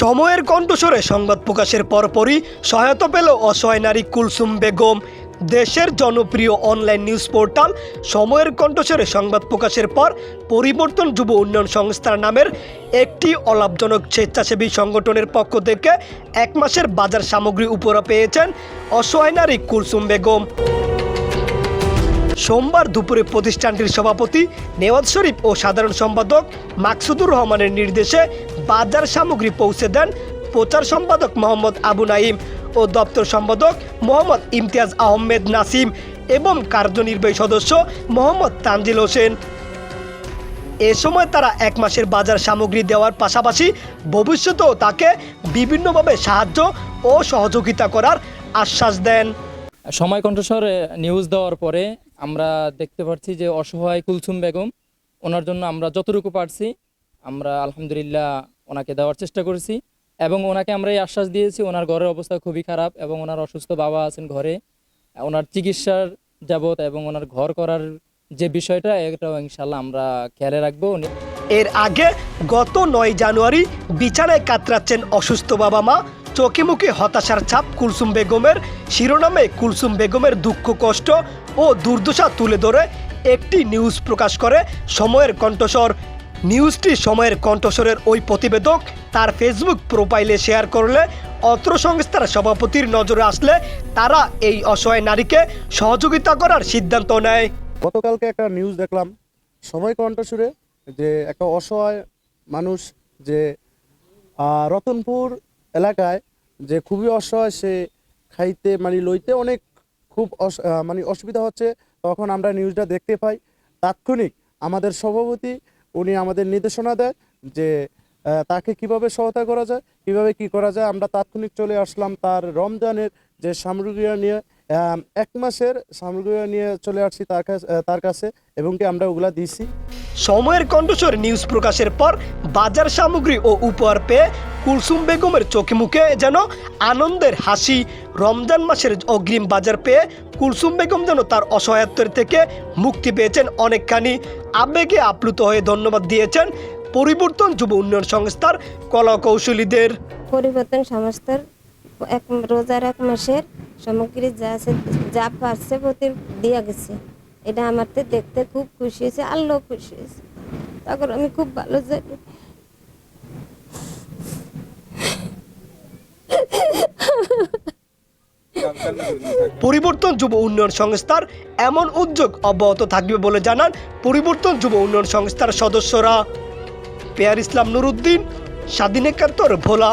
সময়ের কণ্ঠস্বরে সংবাদ প্রকাশের পরপরই সহায়তা পেল অসহায় নারী কুলসুম বেগম। দেশের জনপ্রিয় অনলাইন নিউজ পোর্টাল সময়ের কণ্ঠস্বরে সংবাদ প্রকাশের পর পরিবর্তন যুব উন্নয়ন সংস্থার নামের একটি অলাভজনক স্বেচ্ছাসেবী সংগঠনের পক্ষ থেকে এক মাসের বাজার সামগ্রী উপহার পেয়েছেন অসহায় নারী কুলসুম বেগম। সোমবার দুপুরে প্রতিষ্ঠানটির সভাপতি নেওয়াজ শরীফ ও সাধারণ সম্পাদক মাকসুদুর রহমানের নির্দেশে বাজার সামগ্রী পৌঁছে দেন প্রচার সম্পাদক মোহাম্মদ আবু নাইম ও দপ্তর সম্পাদক মোহাম্মদ ইমতিয়াজ আহমেদ নাসিম এবং কার্যনির্বাহী সদস্য মোহাম্মদ তানজিল হোসেন। এ সময় তারা এক মাসের বাজার সামগ্রী দেওয়ার পাশাপাশি ভবিষ্যতেও তাকে বিভিন্নভাবে সাহায্য ও সহযোগিতা করার আশ্বাস দেন। সময় কণ্ঠস্বরে নিউজ দেওয়ার পরে আমরা দেখতে পাচ্ছি যে অসহায় কুলসুম বেগম, ওনার জন্য আমরা যতটুকু পারছি, আমরা আলহামদুলিল্লাহ ওনাকে দেওয়ার চেষ্টা করেছি এবং ওনাকে আমরা এই আশ্বাস দিয়েছি, ওনার ঘরের অবস্থা খুবই খারাপ এবং ওনার অসুস্থ বাবা আছেন ঘরে। ওনার চিকিৎসার যাবত এবং ওনার ঘর করার যে বিষয়টা, এটাও ইনশাল্লাহ আমরা খেয়ালে রাখব। এর আগে গত নয় জানুয়ারি বিছানায় কাতরাচ্ছেন অসুস্থ বাবা মা, চোখে মুখে হতাশার ছাপ কুলসুম বেগমের, শিরোনামে কুলসুম বেগমের দুঃখ, কষ্ট ও দুর্দশা তুলে ধরে একটি নিউজ প্রকাশ করে। সময়ের কণ্ঠস্বর, নিউজটি সময়ের কণ্ঠস্বরের ওই প্রতিবেদক তার ফেসবুক প্রোফাইলে শেয়ার করলে অত্র সংস্থার সভাপতির নজরে আসলে তারা এই অসহায় নারীকে সহযোগিতা করার সিদ্ধান্ত নেয়। গতকালকে একটা নিউজ দেখলাম, সময় কণ্ঠস্বরে যে একটা অসহায় মানুষ যে রতনপুর এলাকায় যে খুবই অসহায় সে খাইতে মানে লইতে অনেক খুব মানে অসুবিধা হচ্ছে। তখন আমরা নিউজটা দেখতে পাই। তাৎক্ষণিক আমাদের সভাপতি, উনি আমাদের নির্দেশনা দেয় যে তাকে কীভাবে সহায়তা করা যায়, কীভাবে কি করা যায়। আমরা তাৎক্ষণিক চলে আসলাম তার রমজানের যে সামগ্রী নিয়ে। এক মাসের সামগ্রী নিয়ে চলে আসছি তার কাছে তার কাছে এবং কি আমরা ওগুলা দিছি। সময়ের কণ্ঠস্বর নিউজ প্রকাশের পর বাজার সামগ্রী ও উপহার পেয়ে কুলসুম বেগমের চোখে মুখে যেন আনন্দের হাসি রমজান মাসের অগ্রিম বাজার পেয়ে কুলসুম বেগম যেন তার অসহায়ত্বের থেকে মুক্তি পেয়েছেন অনেকখানি। আবেগে আপ্লুত হয়ে ধন্যবাদ দিয়েছেন পরিবর্তন যুব উন্নয়ন সংস্থার কলা কৌশলীদের পরিবর্তন সংস্থার এক রোজার এক মাসের সামগ্রী যা আছে, যা পারছে প্রতি দিয়া গেছে। এটা আমারতে দেখতে খুব খুশি হয়েছে আল্লাহ খুশি হয়েছে। তখন আমি খুব ভালো জানি। পরিবর্তন যুব উন্নয়ন সংস্থার এমন উদ্যোগ অব্যাহত থাকবে বলে জানান পরিবর্তন যুব উন্নয়ন সংস্থার সদস্যরা। পেয়ার ইসলাম নুরুদ্দিন, স্বাধীন একাত্তর, ভোলা।